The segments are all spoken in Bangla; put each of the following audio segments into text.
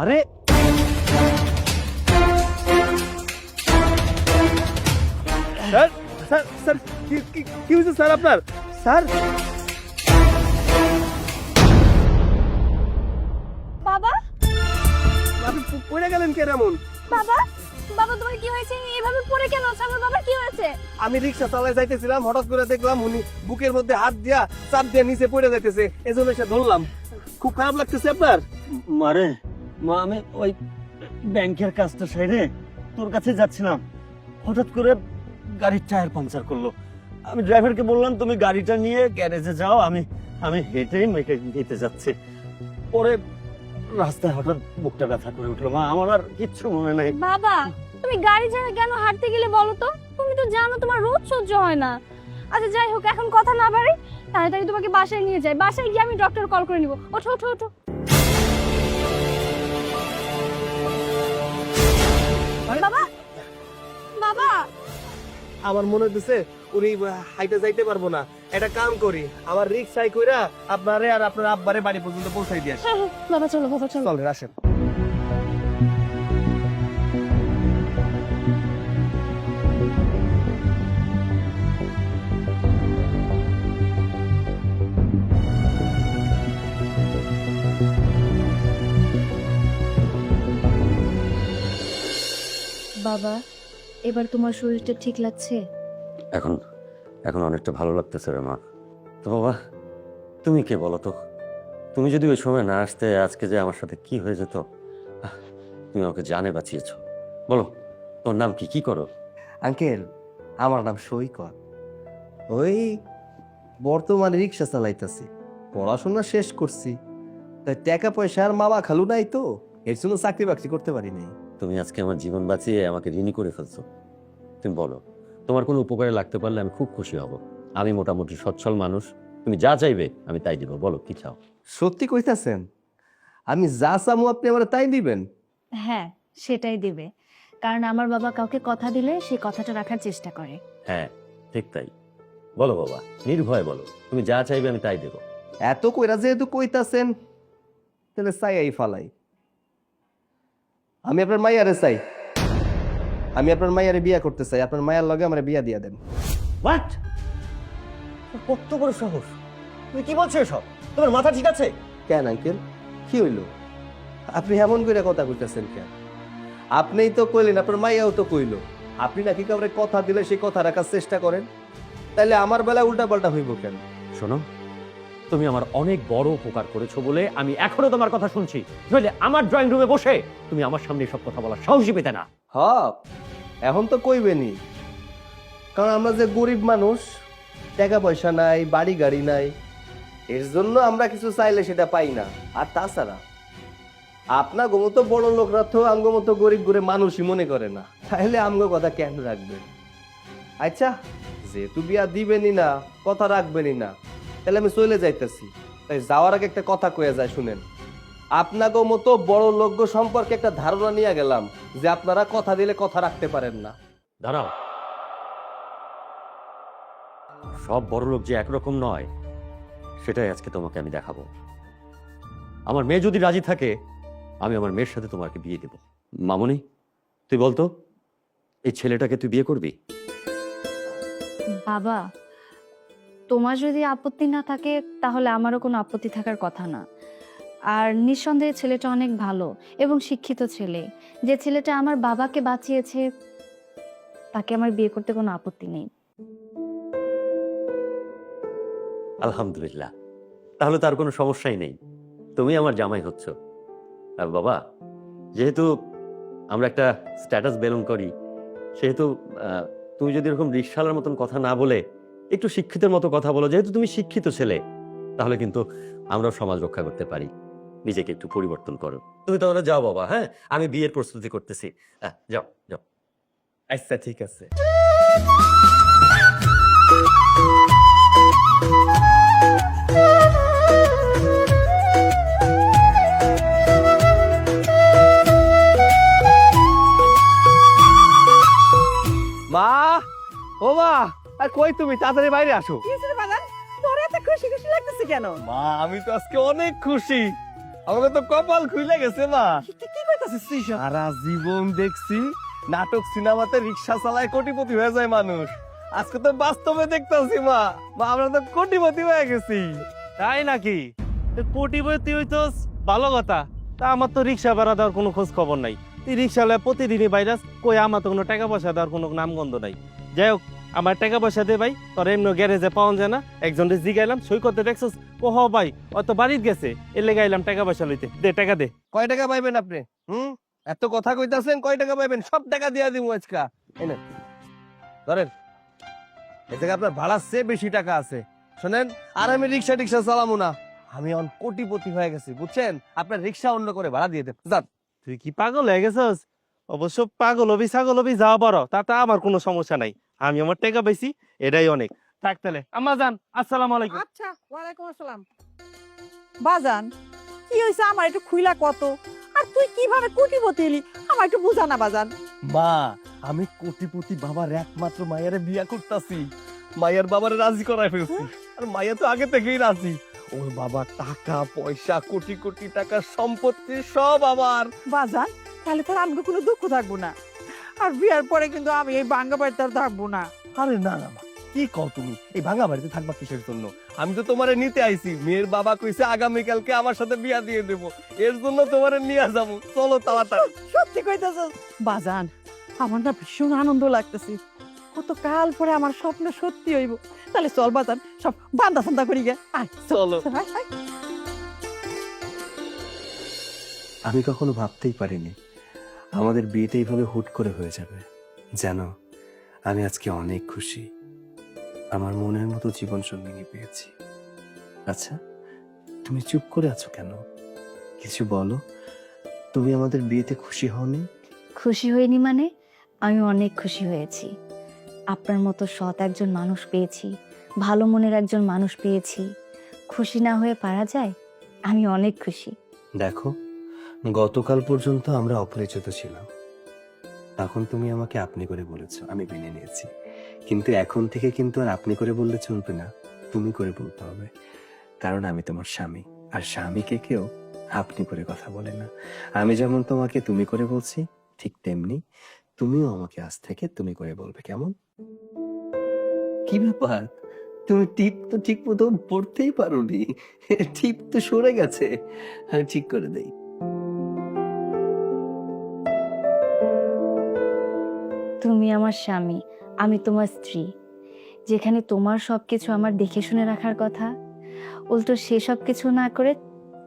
আরে স্যার স্যার স্যার কি কি কি হয়েছে স্যার আপনার? স্যার? বাবা? আপনি পড়ে গেলেন কেন এমন? বাবা বাবা তোমার কি হয়েছে? এভাবে পড়ে কেন? আছো আমার বাবার কি হয়েছে? আমি রিক্সা চালায় যাইতেছিলাম হঠাৎ করে দেখলাম উনি বুকের মধ্যে হাত দিয়া চাপ দিয়ে নিচে পড়ে যাইতেছে। এজন্য এসে ধরলাম। খুব খারাপ লাগতেছে আপনার? মারে মা, আমি ওই ব্যাংকের কাজটা সাইডে তোর কাছে যাচ্ছিলাম। হঠাৎ করে গাড়ির টায়ার পাংচার করল। আমি ড্রাইভারকে বললাম, তুমি গাড়িটা নিয়ে গ্যারেজে যাও, আমি আমি হেঁটেই মেকানিক দিতে যাচ্ছি। পরে রাস্তায় হঠাৎ বুকটা ব্যথা করে উঠল। মা, আমার আর কিচ্ছু মনে নেই। বাবা, তুমি গাড়ি ছাড়া কেন হাঁটতে গেলে বলো তো? তুমি তো জানো তোমার রোদ সহ্য হয় না। আচ্ছা যাই হোক, এখন কথা না বাড়ি, তাড়াতাড়ি তোমাকে বাসায় নিয়ে যাই। বাসায় গিয়ে আমি ডক্টর কল করে নিব। ওঠো ওঠো ওঠো। বাবা? বাবা? আমার মনে হইতেছে উনি হাইটে যাইতে পারব না। একটা কাম করি আমার রিক্সাই কইরা আপনারে আর আপনার আব্বারে বাড়ি পর্যন্ত পৌঁছাই দিয়ে আসি। হ্যাঁ, হ্যাঁ, বাবা চলো বাবা চলো। চলেন আসেন। বাবা এবার তোমার শরীরটা ঠিক লাগছে? এখন এখন অনেকটা ভালো লাগতেছে রে মা। তো বাবা তুমি কে বলো তো? তুমি যদি ওই সময় না আসতে আজকে যে আমার সাথে কি হয়ে যেত? তুমি আমাকে জানে বাঁচিয়েছো। বলো তোর নাম কি? কি করো? আঙ্কেল আমার নাম সৈকত। ওই বর্তমানে রিক্সা চালাইতাছি পড়াশোনা শেষ করছি। তাই টাকা পয়সা আর মামা খালু নাই তো এর জন্য চাকরি বাকরি করতে পারি নাই। তুমি আজকে আমার জীবন বাঁচিয়ে আমাকে ঋণী করে ফেলছো। তুমি বলো তোমার কোনো উপকারে লাগতে পারলে আমি খুব খুশি হব। আমি মোটামুটি সচ্ছল মানুষ তুমি যা চাইবে আমি তাই দিব বলো কি চাও? সত্যি কইতাছেন? আমি যা চামু আপনি আমার তাই দিবেন? হ্যাঁ সেটাই দিবে। কারণ আমার বাবা কাউকে কথা দিলে সে কথাটা রাখার চেষ্টা করে। হ্যাঁ ঠিক তাই। বলো বাবা নির্ভয় বলো তুমি যা চাইবে আমি তাই দেবো। এত কইরা যেহেতু কইতাছেন তাহলে চাই এই ফালাই। আমি আপনার মাইয়ারে চাই। আমি আপনার মাইয়ারে বিয়া করতে চাই। আপনার মায়ার লগে আমার বিয়া দিয়া দেন। হোয়াট কত বড় সাহস। তুমি কি বলছো এসব? তোমার মাথা ঠিক আছে? কেন আঙ্কেল? কি হইল? আপনি এমন করে কথা কইতেছেন কেন? আপনিই তো কইলেন আপনার মাইয়াও তো কইল। আপনি নাকি কাউরে কথা দিলে সেই কথা রাখার চেষ্টা করেন? তাইলে আমার বেলা উল্টা পাল্টা হইব কেন? শোনো তুমি আমার অনেক বড় উপকার করেছ বলে আমি এখনও তোমার কথা শুনছি। নইলে আমার ড্রয়িং রুমে বসে তুমি আমার সামনে সব কথা বলার সাহসই পেতে না। হ এখন তো কইবেনি কারণ আমরা যে গরিব মানুষ টাকা পয়সা নাই বাড়ি গাড়ি নাই, এর জন্য আমরা কিছু চাইলে সেটা পাই না। আর তাছাড়া, আপনার মতো বড় লোকরা তো আঙ্গ মতো গরিব গরিব মানুষই মনে করে না। তাহলে আমগো কথা কেন রাখবেন? আচ্ছা যেহেতু বিয়া দিবেনই না, কথা রাখবেনই না। তাহলে আমি চলে যাইতেছি। তাই যাওয়ার আগে একটা কথা কয়ে যায় শুনেন। আপনাকে মতো বড় লোক সম্পর্কে একটা ধারণা নিয়ে গেলাম যে আপনারা কথা দিলে কথা রাখতে পারেন না। দাঁড়াও। সব বড় লোক যে একরকম নয় সেটাই আজকে তোমাকে আমি দেখাবো। আমার মেয়ে যদি রাজি থাকে আমি আমার মেয়ের সাথে তোমাকে বিয়ে দেব। মামনি তুই বলতো এই ছেলেটাকে তুই বিয়ে করবি? বাবা তোমার যদি আপত্তি না থাকে, তাহলে আমারও কোনো আপত্তি থাকার কথা না। আর নিঃসন্দেহে ছেলেটা অনেক ভালো এবং শিক্ষিত ছেলে। যে ছেলেটা আমার বাবাকে বাঁচিয়েছে, তাকে আমার বিয়ে করতে কোনো আপত্তি নেই। আলহামদুলিল্লাহ। তাহলে তার কোনো সমস্যাই নেই। তুমি আমার জামাই হচ্ছ। আর বাবা, যেহেতু আমরা একটা স্ট্যাটাস বেলুন করি, সেহেতু তুমি যদি এরকম রিক্সালার মতন কথা না বলে একটু শিক্ষিতের মতো কথা বলো। যেহেতু তুমি শিক্ষিত ছেলে, তাহলে কিন্তু আমরা সমাজ রক্ষা করতে পারি। নিজেকে একটু পরিবর্তন করো। তুমি তাহলে যাও বাবা হ্যাঁ? আমি বিয়ের প্রস্তুতি করতেছি। হ্যাঁ যাও যাও। আচ্ছা ঠিক আছে। আর কই তুমি? তাড়াতাড়ি বাইরে আসো। কিসের বাগান? তোর এত খুশি খুশি লাগতেছে কেন? মা আমি তো আজকে অনেক খুশি। আমাকে তো কপাল খুলে গেছে মা। কি- কি- করতেছিস তুই সব? সারা জীবন দেখছি নাটক সিনেমাতে রিক্সা চালায় কোটিপতি হয়ে যায় মানুষ। আজকে তো বাস্তবে দেখতেছি মা। মা আমরা তো কোটিপতি হয়ে গেছি। তাই নাকি? তো কোটিপতি হইতো ভালো কথা। তা আমার তো রিক্সা ভাড়া দেওয়ার কোনো খোঁজ খবর নাই। তুই রিক্সা লয়ে প্রতিদিনই ভাইরাস কই আমার তো কোনো টাকা পয়সা দেওয়ার কোনো নামগন্ধ নাই। যাই হোক আমার টাকা পয়সা দে ভাই তোর এমনি গ্যারেজে পাওয়া যায় না। একজন একজনকে জিগাইলাম সই করতে দেখছিস? ও হ ভাই ও তো বাড়িতে গেছে এলে গাইলাম টাকা পয়সা লইতে। দে টাকা দে। কয় টাকা পাইবেন আপনি? হুম? এত কথা কইতাছেন কয় টাকা পাইবেন? সব টাকা দিয়া দিব আজকা। এনে ধরেন এ থেকে আপনার ভাড়ার চেয়ে বেশি টাকা আছে। শোনেন আর আমি রিক্সা টিক্সা চালামু না। আমি অন কোটিপতি হয়ে গেছি বুঝছেন? আপনার রিক্সা অন্য করে ভাড়া দিয়ে দেন যান। তুই কি পাগল হয়ে গেছস? অবশ্য পাগল হবি ছাগল হবি যাওয়া পারো তাতে আমার কোনো সমস্যা নাই। আমি আমার টাকা পাইছি এটাই অনেক। থাক তাহলে। আম্মা যান আসসালামু আলাইকুম। আচ্ছা ওয়ালাইকুম আসসালাম। বাজান কি হয়েছে আমার একটু খুইলা কত আর তুই কীভাবে কোটিপতি এলি আমার একটু বুঝা না বাজান। মা আমি কোটিপতি বাবার একমাত্র মায়ের বিয়া করতাছি। মায়ের বাবার রাজি করাই ফেলছি। আর মায়া তো আগে থেকেই রাজি। ওর বাবা টাকা পয়সা কোটি কোটি টাকা সম্পত্তি সব আমার। বাজান তাহলে তার আমাকে কোনো দুঃখ থাকব না। আর বিয়ার পরে কিন্তু আমি এই বাঙ্গা বাড়িতে আর থাকব না। আরে না না মা কি কও তুমি? এই ভাঙা বাড়িতে থাকবা কিসের জন্য? আমি তো তোমারে নিতে আইছি। মেয়ের বাবা কইছে আগামীকালকে আমার সাথে বিয়া দিয়ে দেব। এর জন্য তোমারে নিয়ে যাব। চলো তাড়াতাড়ি। সত্যি কইতেছ বাজান আমার না ভীষণ আনন্দ লাগতেছে। কত কাল পরে আমার স্বপ্ন সত্যি হইব। তাহলে চল বাজান সব বান্দা সান্দা করি গে। আয় চলো। আমি কখনো ভাবতেই পারিনি আমাদের বিয়েতে এইভাবে হুট করে হয়ে যাবে। যেন আমি আজকে অনেক খুশি। আমার মনের মতো জীবন সঙ্গিনী পেয়েছি। আচ্ছা তুমি চুপ করে আছো কেন? কিছু বলো। তুমি আমাদের বিয়েতে খুশি হওনি? খুশি হইনি মানে? আমি অনেক খুশি হয়েছি। আপনার মতো সৎ একজন মানুষ পেয়েছি। ভালো মনের একজন মানুষ পেয়েছি। খুশি না হয়ে পারা যায়? আমি অনেক খুশি। দেখো গতকাল পর্যন্ত আমরা অপরিচিত ছিলাম। তখন তুমি আমাকে আপনি করে বলেছ, আমি মেনে নিয়েছি। কিন্তু এখন থেকে কিন্তু আর আপনি করে বললে চলবে না, তুমি করে বলতে হবে। কারণ আমি তোমার স্বামী, আর স্বামীকে কেউ আপনি করে কথা বলে না। আমি যেমন তোমাকে তুমি করে বলছি, ঠিক তেমনি তুমিও আমাকে আজ থেকে তুমি করে বলবে, কেমন? কি ব্যাপার? তুমি টিপ তো ঠিক মতো পড়তেই পারোনি। টিপ তো সরে গেছে। আমি ঠিক করে দেই। আমার স্বামী, আমি তোমার স্ত্রী। যেখানে তোমার সবকিছু আমার দেখে শুনে রাখার কথা, উল্টো সে সব কিছু না করে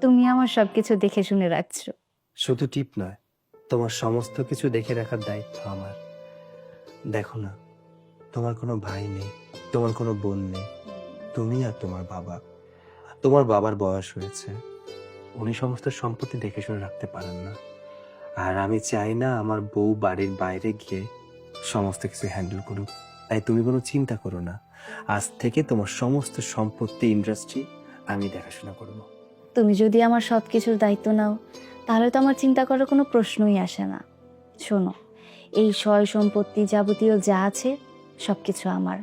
তুমি আমার সবকিছু দেখে শুনে রাখছো। শুধু টিপ নয়, তোমার সমস্ত কিছু দেখে রাখার দায়িত্ব আমার। দেখো না, তোমার কোনো ভাই নেই, তোমার কোনো বোন নেই, তুমি আর তোমার বাবা। তোমার বাবার বয়স হয়েছে, উনি সমস্ত সম্পত্তি দেখে শুনে রাখতে পারেন না। আর আমি চাই না আমার বউ বাড়ির বাইরে গিয়ে সমস্ত কিছু হ্যান্ডেল করুক। তাই তুমি কোনো চিন্তা করো না। আজ থেকে তোমার সমস্ত সম্পত্তি ইন্ডাস্ট্রি আমি দেখাশোনা করব। তুমি যদি আমার সব কিছুর দায়িত্ব নাও তাহলে তো আমার চিন্তা করার কোনো প্রশ্নই আসে না। শোনো এই সয় সম্পত্তি যাবতীয় যা আছে সব কিছু আমার।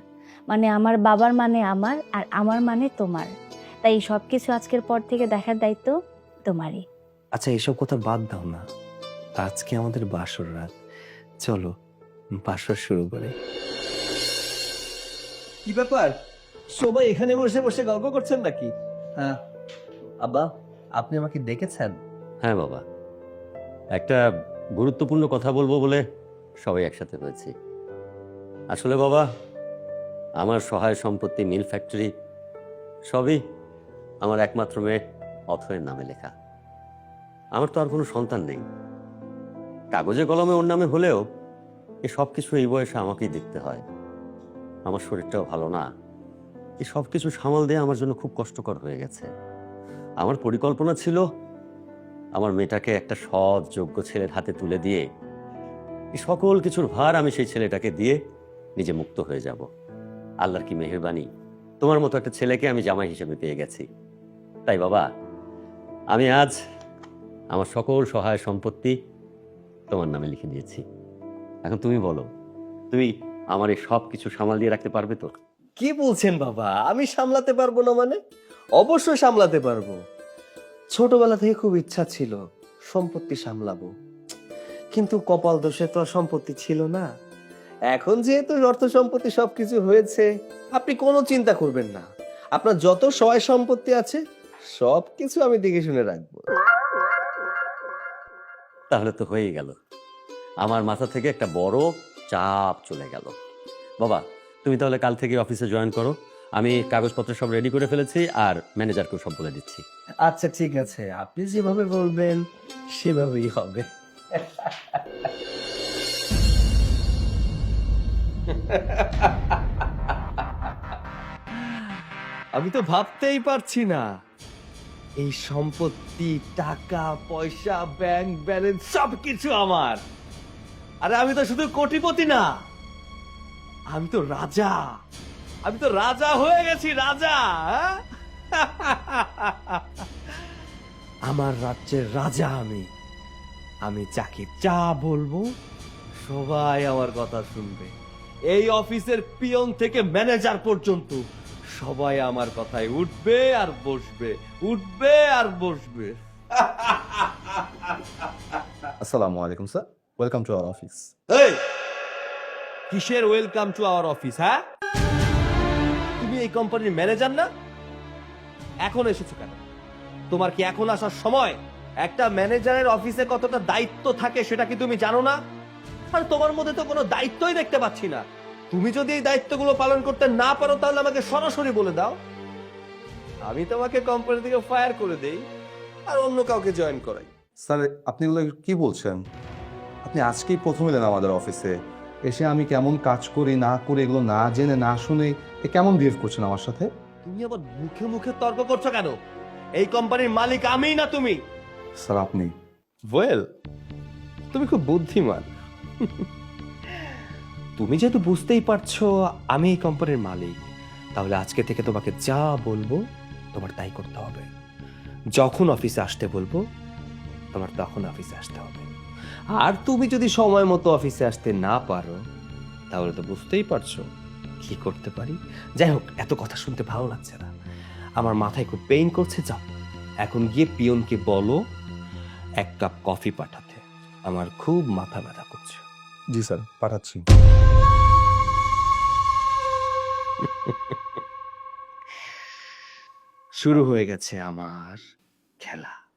মানে আমার বাবার মানে আমার আর আমার মানে তোমার। তাই এই সব কিছু আজকের পর থেকে দেখার দায়িত্ব তোমারই। আচ্ছা এসব কথা বাদ দাও না। আজকে আমাদের বাসর রাত। চলো বাসর শুরু করে। কি ব্যাপার? সবাই এখানে বসে বসে গল্প করছেন নাকি? হ্যাঁ। আব্বা আপনি আমাকে ডেকেছেন? হ্যাঁ বাবা। একটা গুরুত্বপূর্ণ কথা বলব বলে সবাই একসাথে হয়েছি। আসলে বাবা আমার সহায় সম্পত্তি মিল ফ্যাক্টরি সবই আমার একমাত্র মেয়ে অথয়ের নামে লেখা। আমার তো আর কোনো সন্তান নেই। কাগজে কলমে ওর নামে হলেও এই সব কিছু এই বয়সে আমাকেই দেখতে হয়। আমার শরীরটাও ভালো না। এই সব কিছু সামাল দেওয়া আমার জন্য খুব কষ্টকর হয়ে গেছে। আমার পরিকল্পনা ছিল, আমার মেয়েটাকে একটা সৎ, যোগ্য ছেলের হাতে তুলে দিয়ে এই সকল কিছুর ভার আমি সেই ছেলেটাকে দিয়ে নিজে মুক্ত হয়ে যাব। আল্লাহর কি মেহেরবানি? তোমার মতো একটা ছেলেকে আমি জামাই হিসেবে পেয়ে গেছি। তাই বাবা, আমি আজ আমার সকল সহায় সম্পত্তি তোমার নামে লিখে দিয়েছি। এখন তুমি বলো তুমি আমার এই সব কিছু সামাল দিয়ে রাখতে পারবে তো? কি বলছেন বাবা? আমি সামলাতে পারব না মানে? অবশ্যই সামলাতে পারব। ছোটবেলা থেকে খুব ইচ্ছা ছিল সম্পত্তি সামলাবো। কিন্তু কপাল দোষে তো সম্পত্তি ছিল না। এখন যেহেতু অর্থ সম্পত্তি সবকিছু হয়েছে আপনি কোনো চিন্তা করবেন না। আপনার যত সহায় সম্পত্তি আছে সবকিছু আমি দেখে শুনে রাখব। তাহলে তো হয়েই গেল। আমার মাথা থেকে একটা বড় চাপ চলে গেল। বাবা তুমি তাহলে কাল থেকে অফিসে জয়েন করো। আমি কাগজপত্র সব রেডি করে ফেলেছি আর ম্যানেজারকেও সব বলে দিচ্ছি। আচ্ছা ঠিক আছে। আপনি যেভাবে বলবেন সেভাবেই হবে। আমি তো ভাবতেই পারছি না। এই সম্পত্তি টাকা পয়সা ব্যাংক ব্যালেন্স সবকিছু আমার। আরে আমি তো শুধু কোটিপতি না। আমি তো রাজা। আমি তো রাজা হয়ে গেছি, রাজা হ্যাঁ? আমার রাজ্যের রাজা আমি। আমি যাকে যা বলব, সবাই আমার কথা শুনবে। এই অফিসের পিয়ন থেকে ম্যানেজার পর্যন্ত সবাই আমার কথায় উঠবে আর বসবে, উঠবে আর বসবে। আসসালামু আলাইকুম, sir. Welcome to our office এই! কিসের ওয়েলকাম টু আওয়ার অফিস হ্যাঁ? তুমি এই কোম্পানির ম্যানেজার না? এখন এসেছ কেন? তোমার কি এখন আসার সময়? একটা ম্যানেজারের অফিসে কতটা দায়িত্ব থাকে সেটা কি তুমি জানো না? আর তোমার মধ্যে তো কোনো দায়িত্বই দেখতে পাচ্ছি না। তুমি যদি এই দায়িত্বগুলো পালন করতে না পারো তাহলে আমাকে সরাসরি বলে দাও। আমি তোমাকে কোম্পানি থেকে ফায়ার করে দেই আর অন্য কাউকে জয়েন করাই। স্যার আপনি এগুলো কি বলছেন? আপনি আজকেই প্রথম এলেন আমাদের অফিসে। এসে আমি কেমন কাজ করি না করি এগুলো না জেনে না শুনে এ কেমন বিহেভ করছেন আমার সাথে? তুমি আবার মুখে মুখে তর্ক করছ কেন? এই কোম্পানির মালিক আমিই না তুমি? স্যার আপনি। ওয়েল তুমি খুব বুদ্ধিমান। তুমি যেহেতু বুঝতেই পারছ আমি এই কোম্পানির মালিক তাহলে আজকে থেকে তোমাকে যা বলব তোমার তাই করতে হবে। যখন অফিসে আসতে বলব তোমার তখন অফিসে আসতে হবে। আর তুমি যদি সময় মতো অফিসে আসতে না পারো তাহলে তো বুঝতেই পারছ কি করতে পারি। যাই হোক এত কথা শুনতে ভালো লাগছে না। আমার মাথায় খুব পেইন করছে যাও। এখন গিয়ে পিয়নকে বলো এক কাপ কফি পাঠাতে। আমার খুব মাথা ব্যথা করছে। জি স্যার পাঠাচ্ছি। শুরু হয়ে গেছে আমার খেলা।